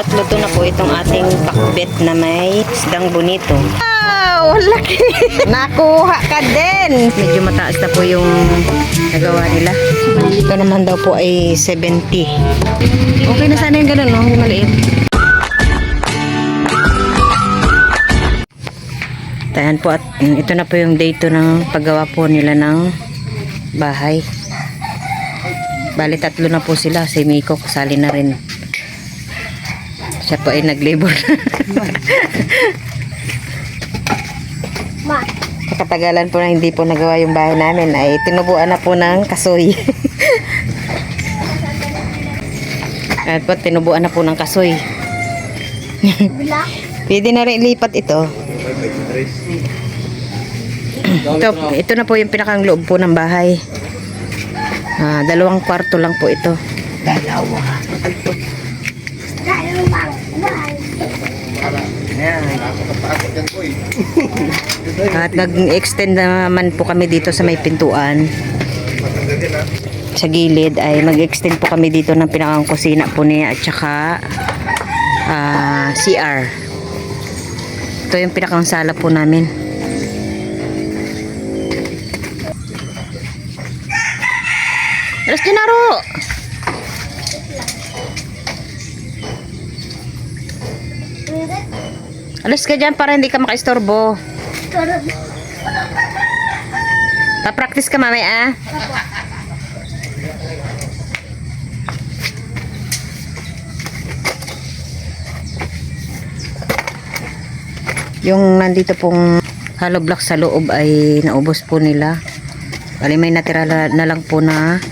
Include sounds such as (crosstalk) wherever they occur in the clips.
At luto na po itong ating pakbet na may isdang bonito. Wow, laki. (laughs) Nakuha ka din. Medyo mataas na po yung nagawa nila. Ito naman daw po ay 70. Okay na sana yung ganun, no? Yung maliit. Tayan po at ito na po yung day 2 ng paggawa po nila ng bahay. Bali tatlo na po sila. Si Miko kasali na rin. Siya po ay nag-labor. Katagalan po na hindi po nagawa yung bahay namin ay tinubuan na po ng kasoy. At po tinubuan na po ng kasoy. Pwede na rin ilipat ito. ito. Ito na po yung pinakang loob po ng bahay. Ah, dalawang kwarto lang po ito. At nag-extend naman po kami dito sa may pintuan. Sa gilid ay mag-extend po kami dito ng pinakang kusina po niya at saka ah, CR. Ito yung pinakang sala po namin. Alas ka dyan para hindi ka makaistorbo. Pa-practice ka mamaya ah. Yung nandito pong hollow block sa loob ay naubos po nila. Bali may natira na lang po na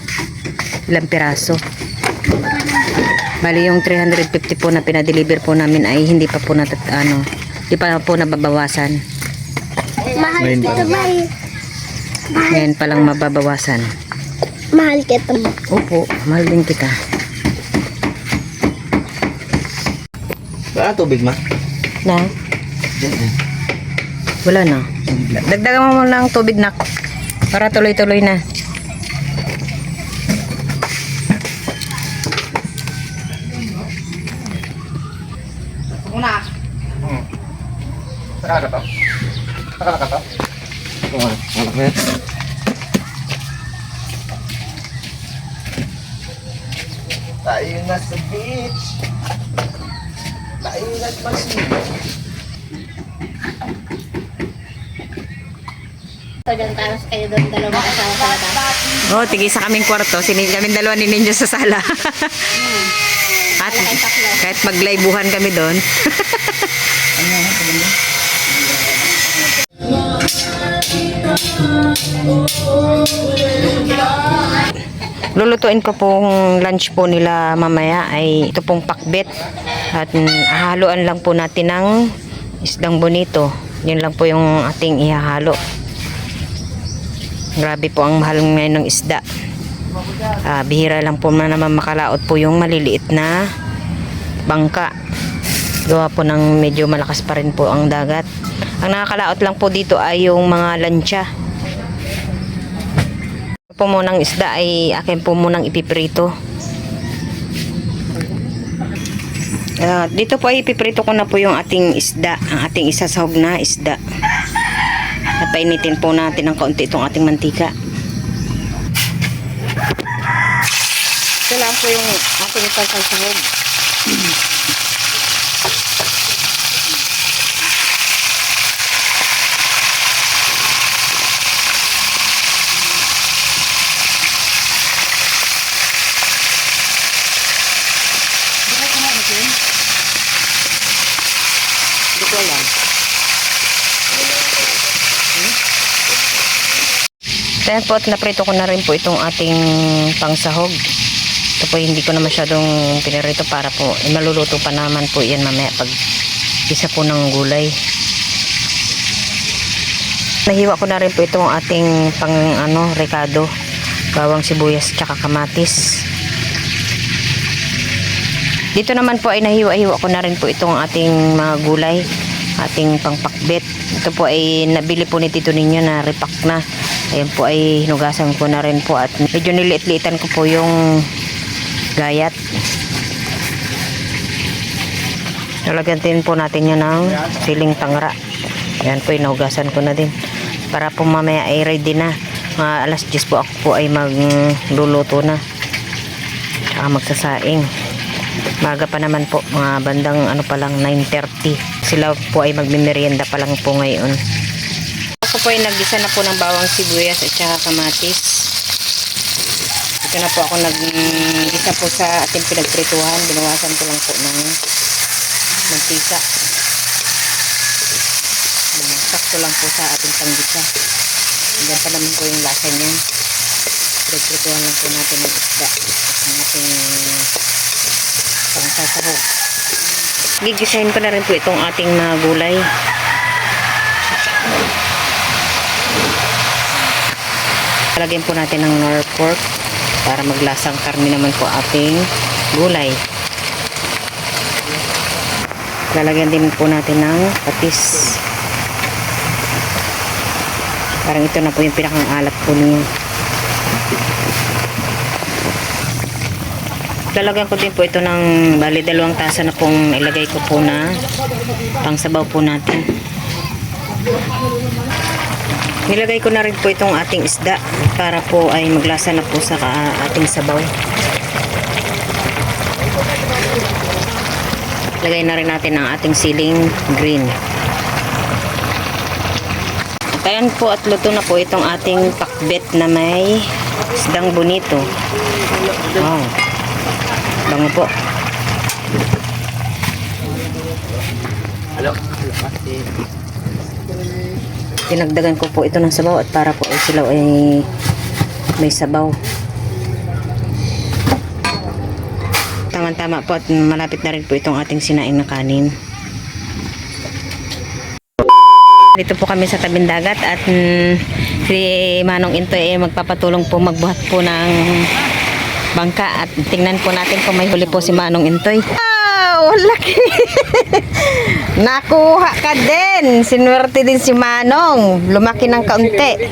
ilang piraso. Bali yung 350 po na pinadeliver po namin ay hindi pa po natat ano, hindi pa po nababawasan. Mahal kita, Bay. Ngayon pa lang mababawasan. Mahal kita. Opo, mahal din kita. Wala tubig ma? Na? Wala na. Dagdagan mo muna ng tubig na para tuloy-tuloy na. Saka ka to? Saka ka to? Oo, wala ko yan. Tayo na sa beach. Tayo na magsibo. So, dyan taros kayo doon dalawang kasama sa labas. Oh, tigisa kaming kwarto. Sini kami dalawa ni Ninja sa sala. At kahit maglaibuhan kami doon. Lulutuin ko pong lunch po nila mamaya ay ito pong pakbet at haluan lang po natin ng isdang bonito. Yun lang po yung ating ihahalo. Grabe po ang mahal ngayon ng isda. Ah, bihira lang po na naman makalaot po yung maliliit na bangka. Gawa po ng medyo malakas pa rin po ang dagat. Ang nakakalaot lang po dito ay yung mga lansya. Po munang isda ay akin po munang ipiprito. Ah, dito po ay ipiprito ko na po yung ating isda, ang ating isasahog na isda. At painitin po natin ng kaunti itong ating mantika. Ito lang po yung ating isasahog. Hindi ko alam. Kaya po at naprito ko na rin po itong ating pangsahog. Ito po hindi ko na masyadong pinirito para po eh, maluluto pa naman po yan mamaya pag isa po ng gulay. Nahiwa ko na rin po itong ating pang ano, recado. Bawang sibuyas tsaka kamatis. Dito naman po ay nahiwa-hiwa ko na rin po itong ating mga gulay, ating pangpakbet. Ito po ay nabili po ni Tito ninyo na repack na. Ayan po ay hinugasan ko na rin po at medyo niliit-liitan ko po yung gayat. Lalagyan din po natin yun ng siling tangra. Yan po, inugasan ko na din. Para po mamaya ay ready na. Mga alas 10 po ako po ay magluluto na. Tsaka magsasaing. Maga pa naman po, mga bandang ano pa lang, 9.30. Sila po ay magmimerienda pa lang po ngayon. Po ay nagisa na po ng bawang sibuyas at saka kamatis. Ito na po ako nag-isa po sa ating pinagprituhan. Binawasan ko lang po ng mantika. Sakto lang po sa ating panggisa. Diyan pa naman po yung lasa niyan. Pinagprituhan lang po natin ng isda. Ang ating pangsasahog. Gigisahin ko na rin po itong ating mga gulay. Lagyan po natin ng nor para maglasang karne naman po ating gulay. Lalagyan din po natin ng patis. Parang ito na po yung pinakang alat po niya. Lalagyan ko din po ito ng bali dalawang tasa na pong ilagay ko po na pangsabaw po natin. Nilagay ko na rin po itong ating isda para po ay maglasa na po sa ka- ating sabaw. Lagay na rin natin ang ating siling green. At ayan po at luto na po itong ating pakbet na may isdang bonito. Wow. Bango po. Dinagdagan ko po ito ng sabaw at para po ay sila ay may sabaw. Tama-tama po at malapit na rin po itong ating sinaing na kanin. Dito po kami sa tabing dagat at mm, si Manong Intoy ay magpapatulong po magbuhat po ng bangka at tingnan po natin kung may huli po si Manong Intoy. Wow, laki. (laughs) Nakuha ka din. Sinwerte din si Manong. Lumaki ng kaunti.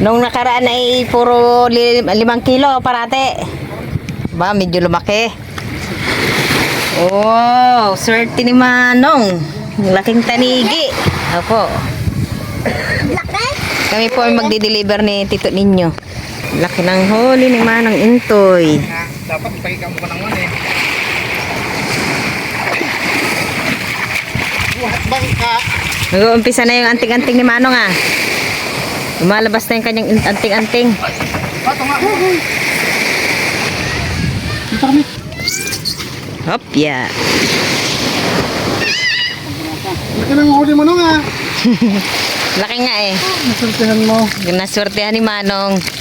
Nung nakaraan ay puro li- limang kilo parate. Ba, medyo lumaki. Wow, swerte ni Manong. Laking tanigi. Opo. Kami po ay magdi-deliver ni Tito Ninyo. Laki ng huli ni Manong Intoy. Dapat ipakikam mo ka ng eh. Buhat bangka. Nag-uumpisa na yung anting-anting ni Manong ah. Lumalabas na yung kanyang in- anting-anting. Pato nga. Hop, yeah. Laki ng huli mo nung ah. (laughs) Laki nga eh. Nasultihan mo. Naswertehan ni Manong.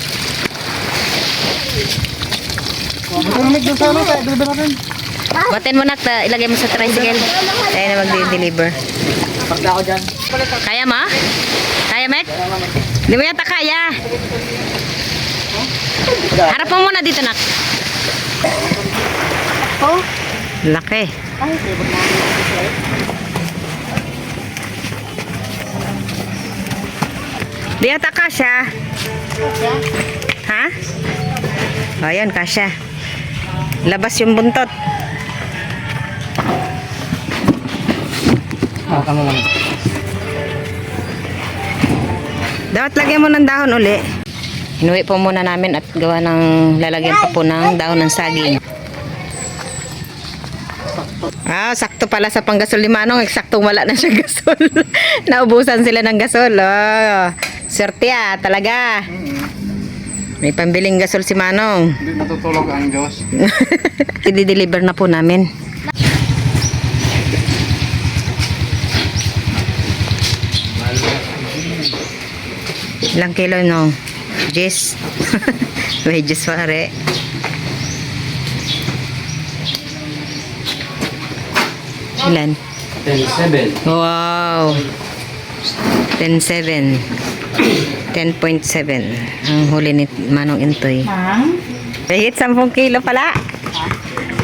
Doon sa ano. Deliver natin. Batin mo na, ta- ilagay mo sa tricycle. Tayo na mag-deliver. Pagka ako dyan. Kaya mo? Kaya, Mek? Di mo yata kaya. Harap mo muna dito, nak. Laki. Di yata kasya. Ha? O, yan, kasya. Labas yung buntot. Ah, tama mo. Dapat lagyan mo ng dahon uli. Inuwi po muna namin at gawa ng lalagyan pa po ng dahon ng saging. Ah, sakto pala sa panggasol ni Manong. Eksaktong wala na siya gasol. (laughs) Naubusan sila ng gasol. Oh, swerte ah, talaga. May pambiling gasol si Manong. Hindi natutulog ang Diyos. (laughs) I-deliver na po namin. Ilang kilo no? Jess. (laughs) May Jess pare. Ilan? 10-7. Wow. 10.7. 10.7. Ang huli ni Manong Intoy. Kahit 10 kilo pala.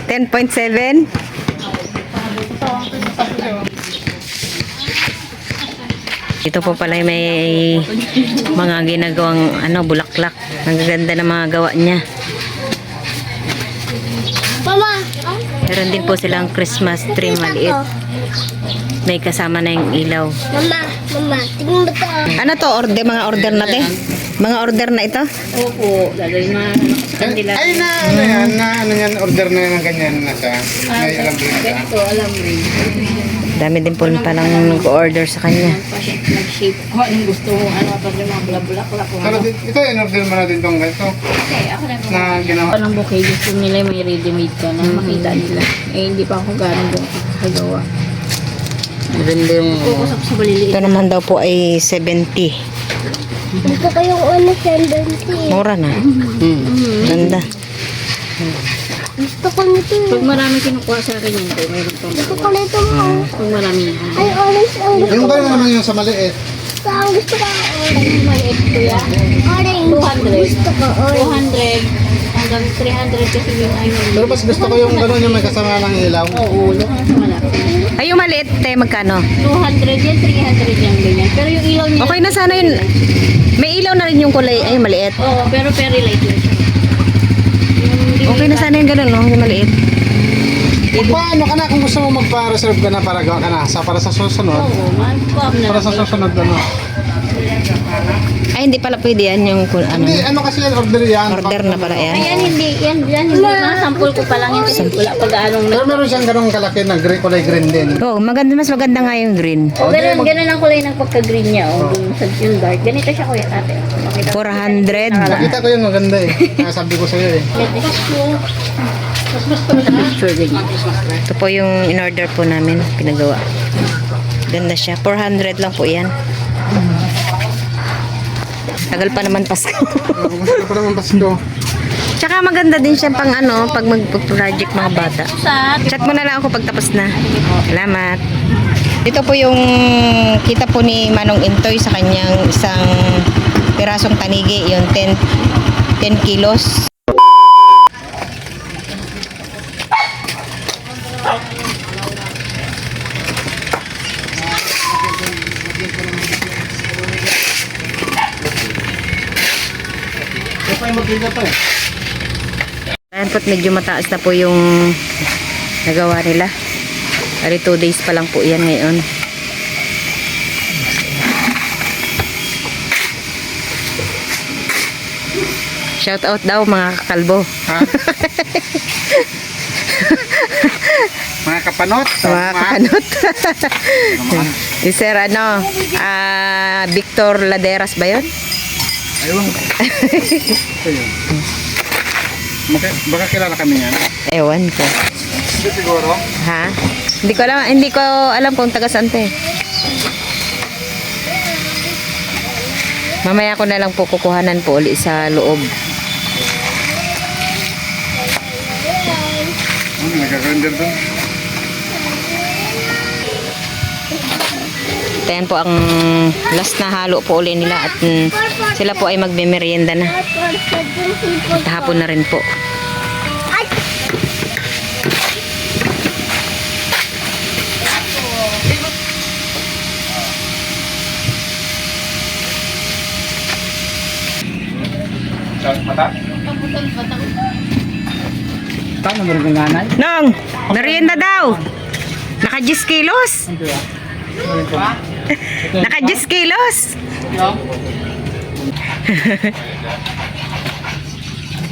10.7. Ito po pala may mga ginagawang ano bulaklak. Ang gaganda ng mga gawa niya. Mama! Meron din po silang Christmas tree maliit. May kasama na yung ilaw. Mama, mama, tingnan mo to. Ano to? Order, mga order natin? Mga order na ito? Opo, ano sa kanila. Ay, na, ano yan, na, ano yan, order na yan ng ganyan na siya. May alam din siya. Ganito, alam mo rin. Dami din po palang nag-order sa kanya. Nag-shape ko anong gusto mo, ano pa rin mga bulak-bulak ko. Pero di- ito, in-order mo na din itong ganito Okay, ako na na ginawa. Parang bouquet, gusto nila may ready-made ka na makita nila. Eh, hindi pa ako ganun doon kagawa. Maganda yung... Sa baliliit. Ito naman daw po ay 70. Gusto ko yung ano, tendency. Mura na. Hmm. Ganda. Gusto ko nito. eh. Pag marami kinukuha sa akin yun, to, mayroon pang Gusto ko nito mo. Pag marami. Ay, orange ang gusto Yung ba naman yung sa maliit? ko. Ang gusto ko ang orange. Maliit ko yan. Orange. 200. Gusto ko orange. 200 hanggang 300 kasi yung ay Pero mas gusto ko yung gano'n yung may kasama ng ilaw. Oo, ulo ka sa malaki. Ay, yung maliit, te, magkano? 200 yan, 300 yan, ganyan. Pero yung ilaw niya, Okay na sana yun. May ilaw na rin yung kulay. Ay, yung maliit. oo, pero very light lang siya. Yung Okay na sana yung ganun, no? Yung maliit. Magpaano ka na kung gusto mo magpa-reserve ka na para gawa ka na sa para sa susunod. Oo, man-pop na Para sa lang. susunod ano. Ay, hindi pala pwede yan yung ano. Hindi, ano kasi yan, order yan. Order na pala yan. Ayan, hindi, yan, yan, hindi. Mga sample ko pa lang yan. Kasi wala pag anong Pero meron siyang ganong kalaki na gray, kulay green din. Oo, maganda, mas maganda nga yung green. O, ganun, ganun ang kulay ng pagka-green niya. O, dun sa yung dark. Ganito siya kuya, ate. Makita ko. 400. Nakita ko yung maganda eh. Kaya sabi ko sa'yo eh. Picture ganyan. Ito po yung in-order po namin, pinagawa. Ganda siya. 400 lang po yan. Tagal pa naman Pasko. (laughs) Gusto ko naman Pasko. Tsaka maganda din siya pang ano, pag mag-project mga bata. Chat mo na lang ako pag tapos na. Salamat. Ito po yung kita po ni Manong Intoy sa kanyang isang pirasong tanigi, yung 10, 10 kilos. Ito pa eh. Ayan po't medyo mataas na po yung nagawa nila. Bali 2 days pa lang po yan ngayon. Shout out daw mga kakalbo. Ha? (laughs) mga kapanot. Mga kakanot. (laughs) si Sir ano, ah, Victor Laderas ba yun? Ayun. Ito yun. Baka, baka kilala kami yan. Ewan ko. Hindi siguro. Ha? Hindi ko alam, hindi ko alam kung taga saan to eh. Mamaya ko na lang po kukuhanan po uli sa loob. Ano, nagka-render doon. Ito yan po ang last na halo po uli nila at mm, sila po ay magme-merienda na. At hapon na rin po. Paano mo rin nanay? Nong! Merienda daw! Naka 10 kilos! Naka 10 kilos!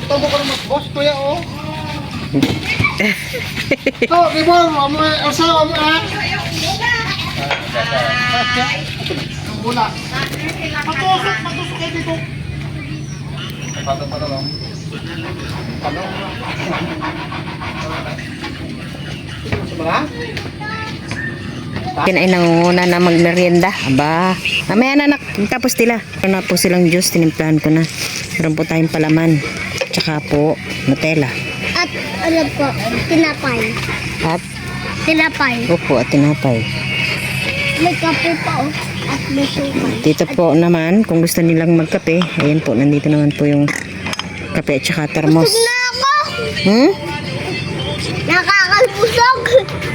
Ito mo ko naman, boss, kuya, oh. Ito, di ba, amo, asa, amo, ah. Mula. Patusok, patusok kayo dito. Pato, pato lang. Pato. Sa mga? Yan ay nangunguna na magmerienda. Aba, mamaya na nak, tapos tila. Meron na po silang juice, tinimplahan ko na. Meron po tayong palaman. Tsaka po, Nutella. At alam ko, tinapay. At, Tinapay. upo at tinapay. May kape pa oh. At may suka. Dito po naman, kung gusto nilang magkape, ayan po, nandito naman po yung kape at saka termos. Na ako! Hmm? Nakakalbusog!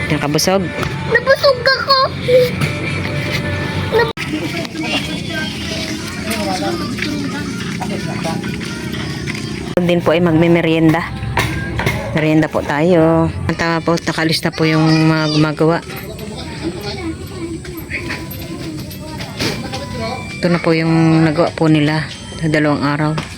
Nakabusog. Nabusog ako! din po ay magme-merienda. Merienda po tayo. Ang tama po, nakalis na po yung mga gumagawa. Ito na po yung nagawa po nila sa dalawang araw.